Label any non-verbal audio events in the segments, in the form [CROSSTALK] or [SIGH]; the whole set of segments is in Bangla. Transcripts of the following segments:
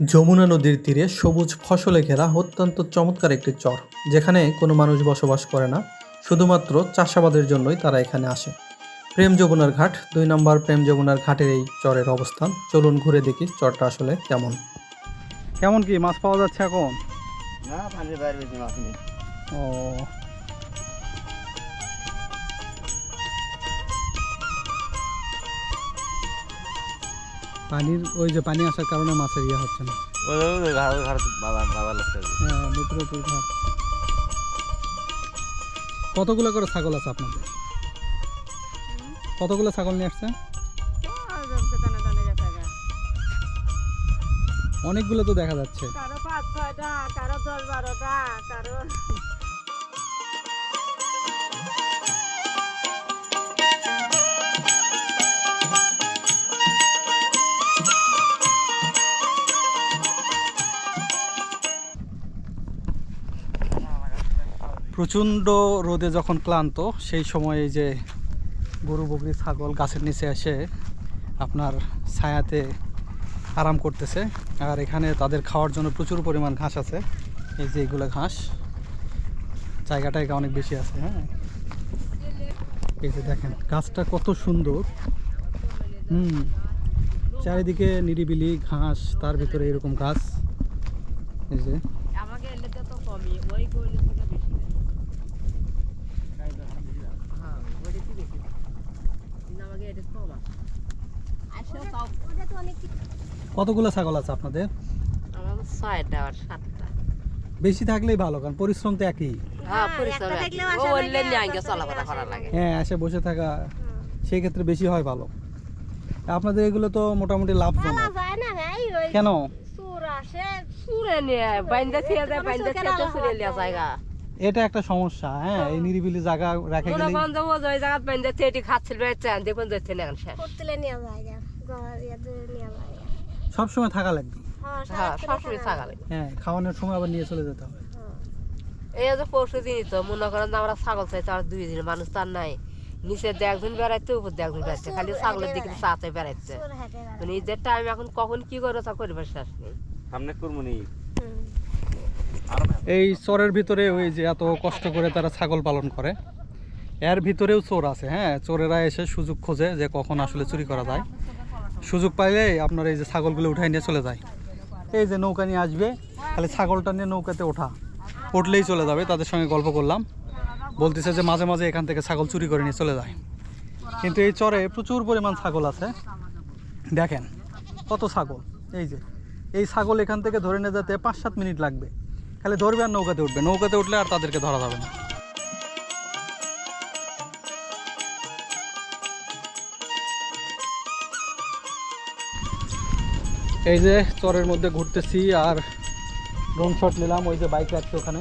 যমুনা নদীর তীরে সবুজ ফসলে ঘেরা অত্যন্ত চমৎকার একটি চর যেখানে কোনো মানুষ বসবাস করে না শুধুমাত্র চাষাবাদের জন্যই তারা এখানে আসে। প্রেম যমুনার ঘাট দুই নম্বর প্রেম যমুনার ঘাটের এই চরের অবস্থান। চলুন ঘুরে দেখি চরটা আসলে কেমন। কেমন কি? মাছ পাওয়া যাচ্ছে এখন? না পানির বাইরে বেশি মাছ নেই। ও পানির ওই যে পানি আসার কারণে মাছের ইয়ে হচ্ছে না। হ্যাঁ কতগুলো করে ছাগল আছে আপনাদের? কতগুলো ছাগল নিয়ে আসছেন? অনেকগুলো তো দেখা যাচ্ছে। কারও পাঁচ ছয়টা কারও দশ বারোটা কারও প্রচণ্ড রোদে যখন ক্লান্ত, সেই সময় যে গরু বকরি ছাগল গাছের নিচে এসে আপনার ছায়াতে আরাম করতেছে। আর এখানে তাদের খাওয়ার জন্য প্রচুর পরিমাণ ঘাস আছে। এই যে এগুলো ঘাস, জায়গাটা এখানে অনেক বেশি আছে হ্যাঁ। এই যে দেখেন, গাছটা কত সুন্দর। হুম, চারিদিকে নিরিবিলি ঘাস, তার ভিতরে এরকম গাছ। এই যে আমাকে এলে তো কমই ওই গলি থেকে বেশি হ্যাঁ ওইটা কি বেশি কিন্তু আমাকে এটা কম আছে আসো তাও কতগুলো ছাগল আছে আপনাদের? ছয়টা আর সাতটা। বেশি থাকলেই ভালো কারণ পরিশ্রম তো একই। হ্যাঁ হ্যাঁ এসে বসে থাকা সেই ক্ষেত্রে বেশি হয় ভালো। আপনাদের এগুলো তো মোটামুটি লাভ কেন? সুরে নিয়ে বাইন্দা ছিয়া যায় বাইন্দা ছিয়া তো সুরে লিয়া জায়গা এটা একটা সমস্যা হ্যাঁ? এই নিরিবিলি জায়গা রাখে গেলে করেন যে ও ওই জায়গা বাইন্দা ছিয়া এটি খাচ্ছিল বেড়াচ্ছে দেখুন যাচ্ছে না এখন শেষ। সবসময় থাকা লাগবে। হ্যাঁ সবসময় ছাগালে হ্যাঁ খাওয়ানোর সময় আবার নিয়ে চলে যেতে হবে। এই যে পরশু দিনই তো মনে করেন যে আমরা ছাগল চাইতে আর দুই দিন মানুষ তার নাই। নিচে একজন বেড়াইতে উপর একজন বেড়াচ্ছে খালি ছাগলের দিকে চাতে বেড়াচ্ছে মানে ঈদের টাইম এখন কখন কি করে তা করিবার শেষ নেই। সামনে করব নি এই চরের ভিতরে ওই যে এত কষ্ট করে তারা ছাগল পালন করে, এর ভিতরেও চোর আছে হ্যাঁ? চোরেরা এসে সুযোগ খোঁজে যে কখন আসলে চুরি করা যায়। সুযোগ পাইলে আপনার এই যে ছাগলগুলো উঠাই নিয়ে চলে যায়। এই যে নৌকা নিয়ে আসবে, খালি ছাগলটা নিয়ে নৌকাতে ওঠা। উঠলেই চলে যাবে, তাদের সঙ্গে গল্প করলাম। বলতেছে যে মাঝে মাঝে এখান থেকে ছাগল চুরি করে নিয়ে চলে যায়। কিন্তু এই চরে প্রচুর পরিমাণ ছাগল আছে। দেখেন, কত ছাগল। এই যে, এই ছাগল এখান থেকে ধরে নিয়ে যেতে পাঁচ সাত মিনিট লাগবে। খালি ধরবে আর নৌকাতে উঠবে। নৌকাতে উঠলে আর তাদেরকে ধরা যাবে না। এই যে চরের মধ্যে ঘুরতেছি আর ড্রোন শট নিলাম, ওই যে বাইক রাখছে ওখানে।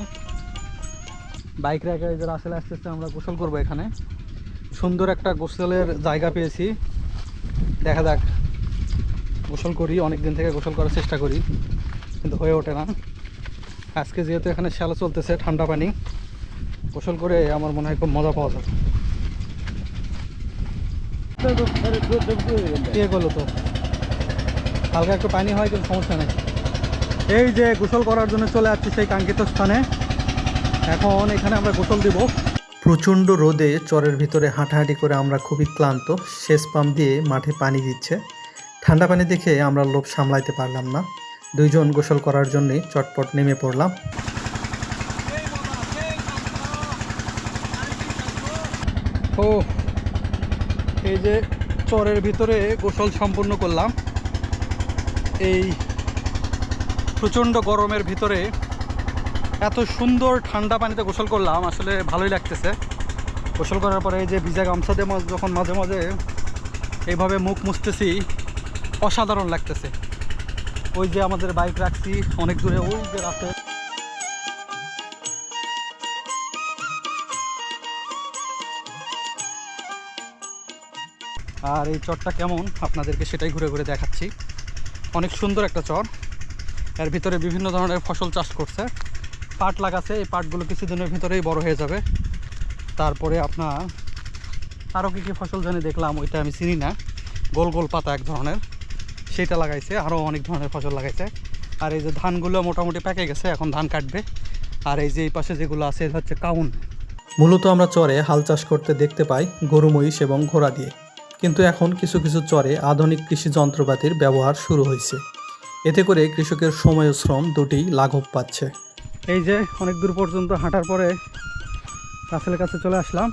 বাইক রেখে এই যে আসলে আস্তে আস্তে আমরা গোসল করব এখানে। সুন্দর একটা গোসলের জায়গা পেয়েছি। দেখা যাক, গোসল করি অনেক দিন থেকে গোসল করার চেষ্টা করি, কিন্তু হয়ে ওঠে না। আজকে যেহেতু এখানে শ্যালো চলতেছে, ঠান্ডা পানি, গোসল করে আমার মনে হয় খুব মজা পাওয়া যাবে। তো? হালকা একটু পানি হয়, কিন্তু সমস্যা নেই। এই যে গোসল করার জন্য চলে যাচ্ছি সেই কাঙ্ক্ষিত স্থানে। এখন এখানে আমরা গোসল দিব। প্রচণ্ড রোদে চরের ভিতরে হাঁটাহাঁটি করে আমরা খুবই ক্লান্ত। শেষ পাম্প দিয়ে মাঠে পানি দিচ্ছে। ঠান্ডা পানি দেখে আমরা লোভ সামলাইতে পারলাম না। দুইজন গোসল করার জন্যই চটপট নেমে পড়লাম। ও, এই যে চরের ভিতরে গোসল সম্পূর্ণ করলাম। এই প্রচণ্ড গরমের ভিতরে এত সুন্দর ঠান্ডা পানিতে গোসল করলাম, আসলে ভালোই লাগতেছে। গোসল করার পরে এই যে ভিজা গামছা দিয়ে যখন মাঝে মাঝে এইভাবে মুখ মুছতেছি, অসাধারণ লাগতেছে। ওই যে আমাদের বাইক রাখছি, অনেক দূরে, ওই যে রাতে আর এই চরটা কেমন? আপনাদেরকে সেটাই ঘুরে ঘুরে দেখাচ্ছি। অনেক সুন্দর একটা চর। এর ভিতরে বিভিন্ন ধরনের ফসল চাষ করছে। পাট লাগাচ্ছে এই পাটগুলো কিছুদিনের ভিতরেই বড় হয়ে যাবে। তারপরে আপনার আরও কী কী ফসল জানি দেখলাম, ওইটা আমি চিনি না। গোল গোল পাতা এক ধরনের। সেটা লাগাইছে আরও অনেক ধরনের ফসল লাগাইছে। আর এই যে ধানগুলো মোটামুটি পেকে গেছে এখন ধান কাটবে। আর এই যে এই পাশে যেগুলো আছে এটা হচ্ছে কাউন। মূলত আমরা চরে হাল চাষ করতে দেখতে পাই গরু মহিষ এবং ঘোড়া দিয়ে। কিন্তু এখন কিছু কিছু চরে আধুনিক কৃষি যন্ত্রপাতির ব্যবহার শুরু হয়েছে। এতে করে কৃষকের সময় ও শ্রম দুটি লাঘব পাচ্ছে। এই যে অনেক দূর পর্যন্ত হাঁটার পরে রাসেলের কাছে চলে আসলাম।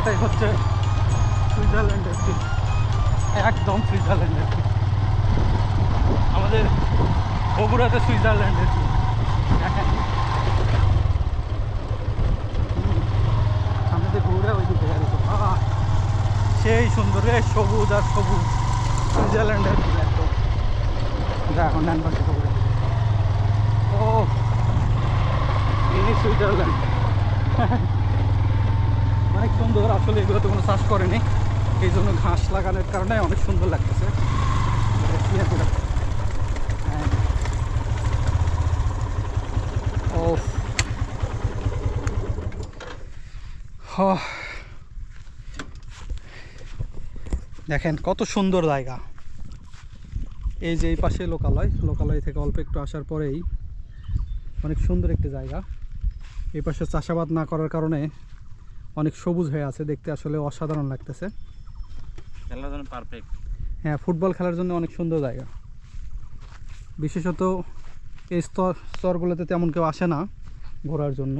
এটাই হচ্ছে সুইজারল্যান্ডের একদম সুইজারল্যান্ডের আমাদের বগুড়াতে সুইজারল্যান্ডের ওই সেই সুন্দর রে সবুজ আর সবুজ সুইজারল্যান্ডের এখন ও, এই সুইজারল্যান্ড। [LAUGHS] অনেক সুন্দর, আসলে এগুলো তো কোনো চাষ করেনি। এই জন্য ঘাস লাগানোর কারণে অনেক সুন্দর লাগতেছে। দেখেন কত সুন্দর জায়গা। এই যে এই পাশে লোকালয় লোকালয় থেকে অল্প একটু আসার পরেই অনেক সুন্দর একটি জায়গা। এই পাশে চাষাবাদ না করার কারণে অনেক সবুজ হয়ে আছে, দেখতে আসলে অসাধারণ লাগতেছে। পারফেক্ট হ্যাঁ ফুটবল খেলার জন্য অনেক সুন্দর জায়গা। বিশেষত এই স্তর স্তরগুলোতে তেমন কেউ আসে না ঘোরার জন্য।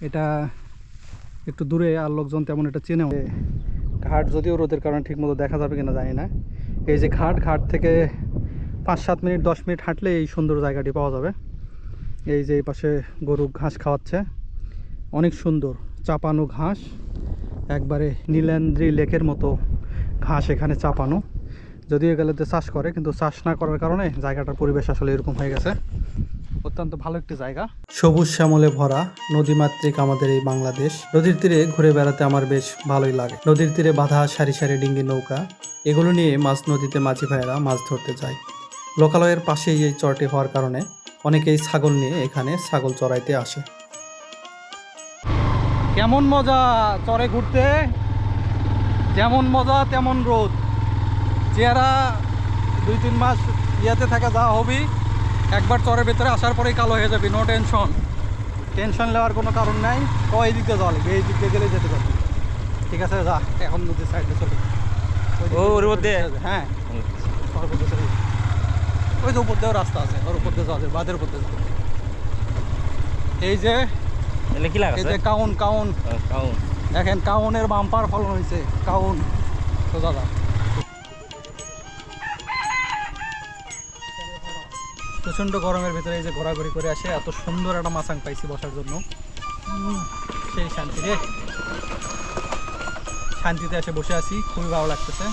এটা একটু দূরে আর লোকজন তেমন এটা চেনেও ঘাট যদিও রোদের কারণে ঠিকমতো দেখা যাবে কিনা জানি না। এই যে ঘাট ঘাট থেকে পাঁচ সাত মিনিট, দশ মিনিট হাঁটলে এই সুন্দর জায়গাটি পাওয়া যাবে। এই যে এই পাশে গরু ঘাস খাওয়াচ্ছে। অনেক সুন্দর, চাপানো ঘাস, একবারে নীলেন্দ্রি লেকের মতো। ঘাস এখানে চাপানো। যদিও গেলেতে চাষ করে কিন্তু চাষ না করার কারণে জায়গাটার পরিবেশ আসলে এরকম হয়ে গেছে। অত্যন্ত ভালো একটি জায়গা। সবুজ শ্যামলে ভরা নদীমাতৃক আমাদের এই বাংলাদেশ। নদীর তীরে ঘুরে বেড়াতে আমার বেশ ভালোই লাগে। নদীর তীরে বাঁধা সারি সারি ডিঙ্গি নৌকা এগুলো নিয়ে মাছ নদীতে মাঝি ভাইয়েরা মাছ ধরতে যায়। লোকালয়ের পাশেই এই চরটি হওয়ার কারণে অনেকেই ছাগল নিয়ে এখানে ছাগল চড়াইতে আসে। কেমন মজা চরে ঘুরতে? যেমন মজা তেমন রোদ। চেহারা দুই তিন মাস ইয়াতে থাকা যা হবি একবার চরের ভেতরে আসার পরেই কালো হয়ে যাবি নো টেনশন টেনশন নেওয়ার কোনো কারণ নাই। ক এই দিক দিয়ে যাওয়া লাগবে? এই দিক দিয়ে গেলে যেতে পারবি। ঠিক আছে যা এখন নদীর সাইডে চলে ওর মধ্যে? হ্যাঁ। ওই যে উপর দিয়েও রাস্তা আছে ওর উপর দিয়ে যাওয়া যায় বাঁধের উপর দিয়ে যাওয়া যে এই যে কাউন কাউন। কাউন। দেখেন, কাউনের বাম্পার ফলন হয়েছে কাউন। তো দাদা প্রচণ্ড গরমের ভিতরে এই যে ঘোরাঘুরি করে আসে, এত সুন্দর একটা মাছাং পাইছি বসার জন্য। সেই শান্তি রে। শান্তিতে এসে বসে আছি, খুবই ভালো লাগতেছে।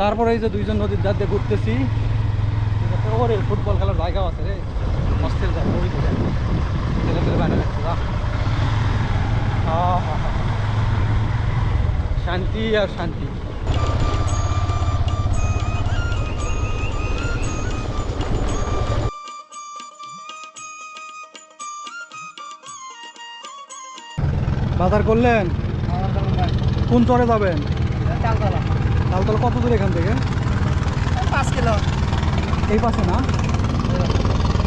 তারপরে এই যে দুইজন নদীর ধার দিয়ে ঘুরতেছি। ওরে ফুটবল খেলার জায়গাও আছে রে। অস্থির জায়গা ওই দিকে ছেলে ছেলে বাইরে যাচ্ছে শান্তি আর শান্তি। বাজার করলেন? কোন চরে যাবেন? তালতলা কত দূর এখান থেকে? পাঁচ কিলো। এই পাশে না?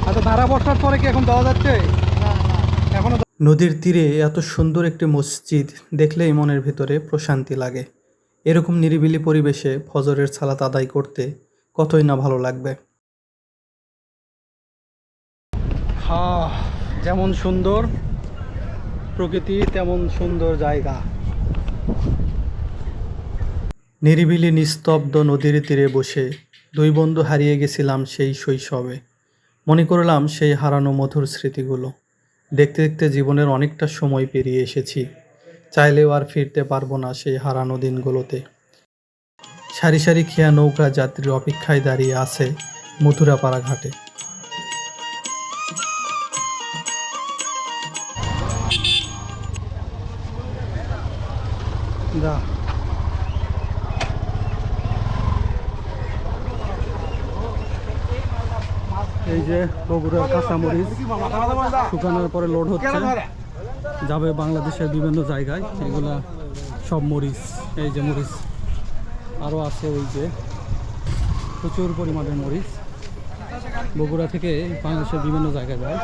আচ্ছা ধারা বর্ষার পরে কি এখন দেওয়া যাচ্ছে? এখনও নদীর তীরে এত সুন্দর একটি মসজিদ দেখলেই মনের ভিতরে প্রশান্তি লাগে। এরকম নিরিবিলি পরিবেশে ফজরের সালাত আদায় করতে কতই না ভালো লাগবে। হা যেমন সুন্দর প্রকৃতি তেমন সুন্দর জায়গা। নিরিবিলি নিস্তব্ধ নদীর তীরে বসে দুই বন্ধু হারিয়ে গেছিলাম সেই শৈশবে। মনে করলাম সেই হারানো মধুর স্মৃতিগুলো। দেখতে দেখতে জীবনের অনেকটা সময় পেরিয়ে এসেছি। চাইলেও আর ফিরতে পারব না সেই হারানো দিনগুলোতে। সারি সারি খেয়া নৌকা যাত্রীর অপেক্ষায় দাঁড়িয়ে আছে মথুরাপাড়া ঘাটে এই যে বগুড়ার কাঁচামরিচ শুকানোর পরে লোড হচ্ছে। যাবে বাংলাদেশের বিভিন্ন জায়গায়। এগুলা সব মরিচ, এই যে মরিচ। আরও আছে ওই যে প্রচুর পরিমাণের মরিচ। বগুড়া থেকে বাংলাদেশের বিভিন্ন জায়গায় যায়।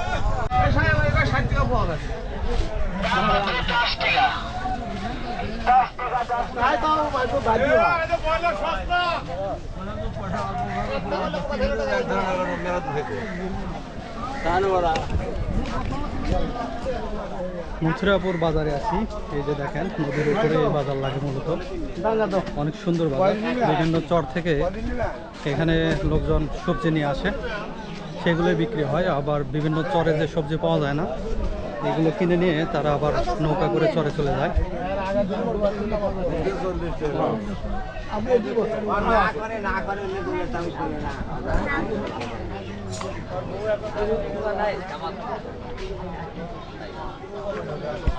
মথুরাপুর বাজারে আছি। এই যে দেখেন, নদীর উপরে এই বাজার লাগে মূলত। অনেক সুন্দর বাজার। বিভিন্ন চর থেকে এখানে লোকজন সবজি নিয়ে আসে। সেগুলোই বিক্রি হয়। আবার বিভিন্ন চরে যে সবজি পাওয়া যায় না এগুলো কিনে নিয়ে তারা আবার নৌকা করে চরে চলে যায়।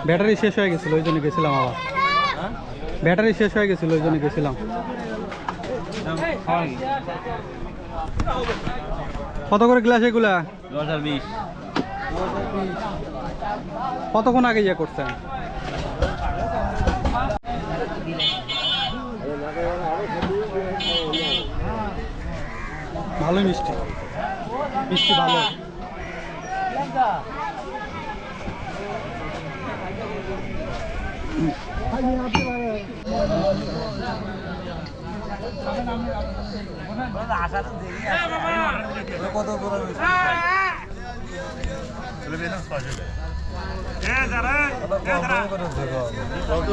ব্যাটারি শেষ হয়ে গেছিল, ওই জন্য গেছিলাম আবার। ব্যাটারি শেষ হয়ে গেছিল, ওই জন্য গেছিলাম। কত করে গ্লাস এগুলা? দু হাজার বিশ। কতক্ষণ আগে ইয়ে করছেন? ভালোই মিষ্টি। মিষ্টি ভালো।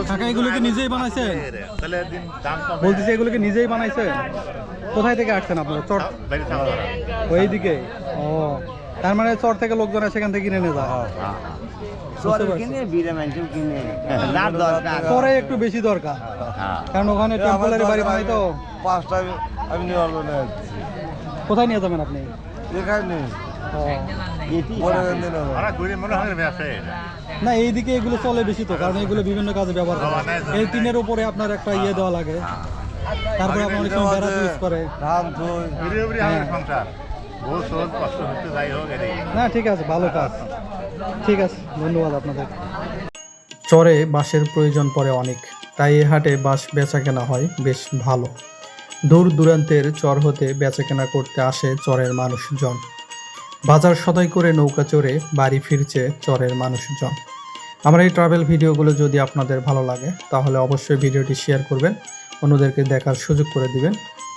কাকা নিজেই বানাইছেন? বলতেছি এগুলো কি নিজেই বানাইছেন? কোথায় থেকে আসছেন আপনারা? চট ওইদিকে? ও তার মানে চর থেকে লোকজন সেখান থেকে কিনে নিয়ে যায়। চরে একটু বেশি দরকার। কারণ ওখানে টেম্পোরারি বাড়ি বানাই তো। পাঁচটা আমি কোথায় নিয়ে যাবেন আপনি? এখানে। মনে হয় না এইদিকে এগুলো চলে বেশি তো কারণ এগুলো বিভিন্ন কাজে ব্যবহার করে। এই টিনের উপরে আপনার একটা ইয়ে দেওয়া লাগে। তারপরে আপনার অনেক সময় বেড়া ইউজ করে। ধান এটাই। না ঠিক আছে ভালো কাজ। ঠিক আছে ধন্যবাদ আপনাদের। চরে বাঁশের প্রয়োজন পড়ে অনেক তাই এ হাটে বাঁশ বেচা কেনা হয় বেশ ভালো। দূর দূরান্তের চর হতে বেচা কেনা করতে আসে চরের মানুষজন। বাজার সদাই করে নৌকা চড়ে বাড়ি ফিরছে চরের মানুষজন। আমার এই ট্রাভেল ভিডিওগুলো যদি আপনাদের ভালো লাগে, তাহলে অবশ্যই ভিডিওটি শেয়ার করবেন, অন্যদেরকে দেখার সুযোগ করে দিবেন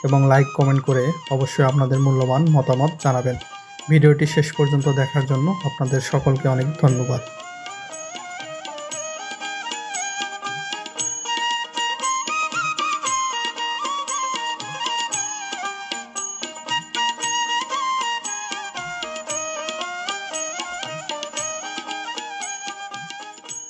এবং লাইক কমেন্ট করে অবশ্যই আপনাদের মূল্যবান মতামত জানাবেন। ভিডিওটি শেষ পর্যন্ত দেখার জন্য আপনাদের সকলকে অনেক ধন্যবাদ।